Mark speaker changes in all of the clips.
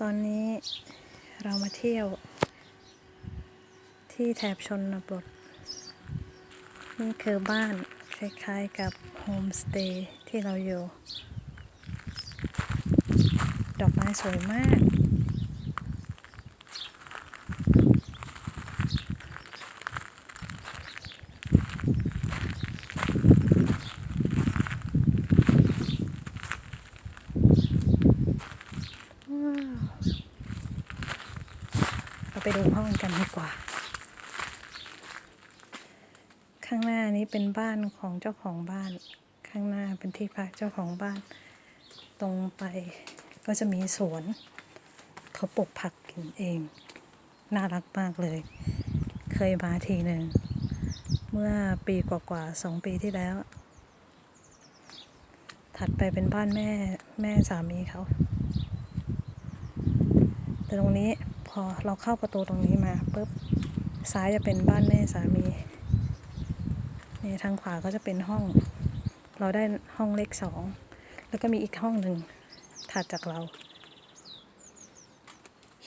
Speaker 1: ตอนนี้เรามาเที่ยว ที่แถบชนบท นี่คือบ้านคล้ายๆกับโฮมสเตย์ที่เราอยู่ ดอกไม้สวยมาก ว้าวเรา ไปดูห้องกันดีกว่า ข้างหน้านี้เป็นบ้านของเจ้าของบ้าน ข้างหน้าเป็นที่พักเจ้าของบ้าน ตรงไปก็จะมีสวนเขาปลูกผักกินเอง น่ารักมากเลย เคยมาทีหนึ่ง เมื่อปีกว่าๆสองปีที่แล้ว ถัดไปเป็นบ้านแม่แม่สามีเขา แต่ตรงนี้ พอเราเข้าประตูตรงนี้มาปุ๊บซ้ายจะเป็นบ้านแม่สามีนี่ทางขวาก็จะเป็นห้อง เราได้ห้องเล็กสองแล้วก็มีอีกห้องหนึ่งถัดจากเรา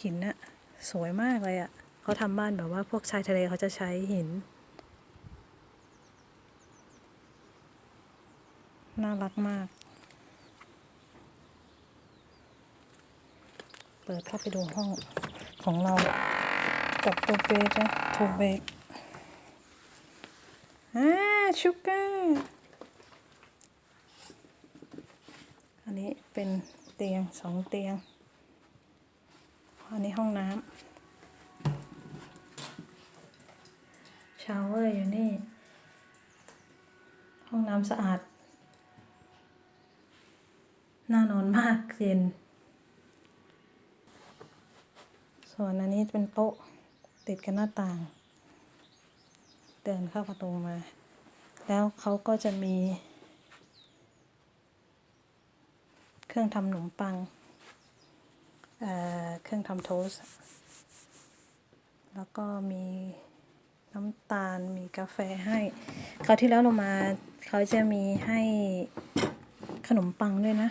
Speaker 1: หินอะสวยมากเลยอะเขาทำบ้านแบบว่าพวกชายทะเลเขาจะใช้หิน น่ารักมาก เปิดเข้าไปดูห้อง ของเรากับตัวเบสนะทูเบสอ่าชูกอร์อันนี้เป็นเตียงสองเตียง อันนี้ห้องน้ำชาวเวอร์อยู่นี่ ห้องน้ำสะอาด น่านอนมากเย็น ส่วนอันนี้เป็นโต๊ะติดกับหน้าต่าง เดินเข้าประตูมา แล้วเขาก็จะมี เครื่องทำขนมปังเเครื่องทำโทสต์แล้วก็มีน้ำตาลมีกาแฟให้คราวที่แล้วเรามาเขาจะมีให้ขนมปังด้วยนะ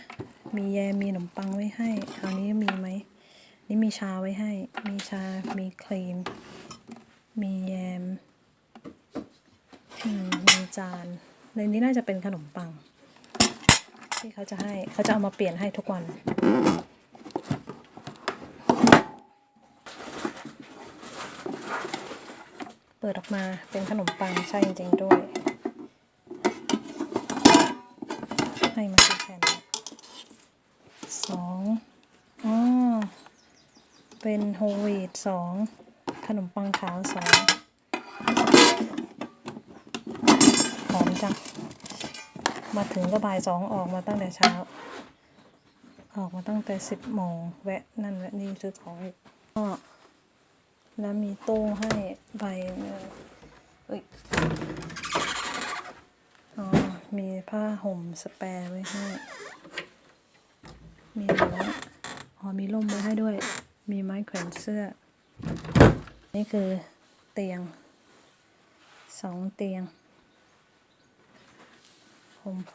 Speaker 1: มีแยมมีขนมปังไว้ให้ คราวนี้มีไหม นี่มีชาไว้ให้ มีชา มีครีม มีแยม มีจาน ในนี้น่าจะเป็นขนมปัง ที่เขาจะให้ เขาจะเอามาเปลี่ยนให้ทุกวัน เปิดออกมาเป็นขนมปังใช่จริงๆด้วย ให้มากี่แผ่นสองอ๋อ เป็นโฮวีตสองขนมปังขาวสองหอมจัง มาถึงก็บ่ายสองออกมาตั้งแต่เช้า ออกมาตั้งแต่สิบโมงแวะนั่นแวะนี่ซื้อของอีกก็แล้วมีโต้ให้ใบเอ้ยอ๋อ มีผ้าห่มสแปร์ไว้ให้ มีรั้วอ๋อมีร่มไว้ให้ด้วย มีไม้แขวนเสื้อ นี่คือเตียงสองเตียงโคมไฟ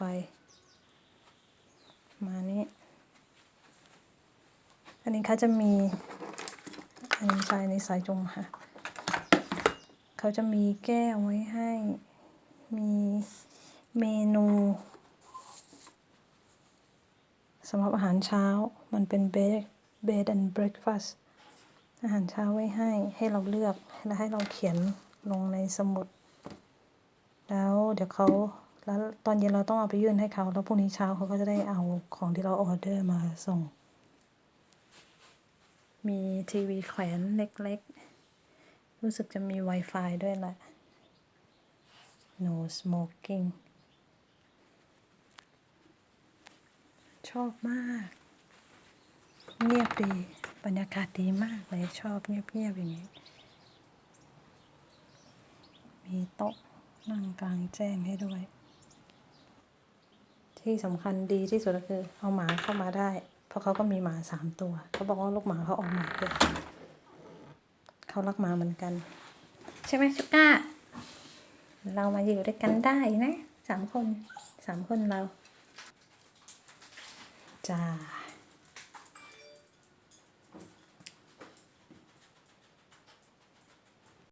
Speaker 1: มานี้อันนี้เขาจะมีอันนี้ใช้ในสายจงค่ะ เขาจะมีแก้วไว้ให้ มีเมนูสำหรับอาหารเช้ามันเป็นเบรค ฟาสต์อาหารเช้าไว้ให้ให้เราเลือกและให้เราเขียนลงในสมุด แล้วเดี๋ยวเขาแล้วตอนเย็นเราต้องเอาไปยื่นให้เขา แล้วพรุ่งนี้เช้าเขาก็จะได้เอาของที่เราออเดอร์มาส่ง มีทีวีแขวนเล็กๆ รู้สึกจะมี Wi-Fi ด้วยแหละ no smoking ชอบมาก เงียบดี บรรยากาศดีมากเลย ชอบเงียบๆอย่างนี้ มีโต๊ะนั่งกลางแจ้งให้ด้วย ที่สำคัญดีที่สุดก็คือ เอาหมาเข้ามาได้ เพราะเขาก็มีหมาสามตัว เขาบอกว่าลูกหมาเขาออกหมาด้วยเขารักหมาเหมือนกัน ใช่ไหมชุก้า เรามาอยู่ด้วยกันได้นะสามคนสามคนเรา จ้า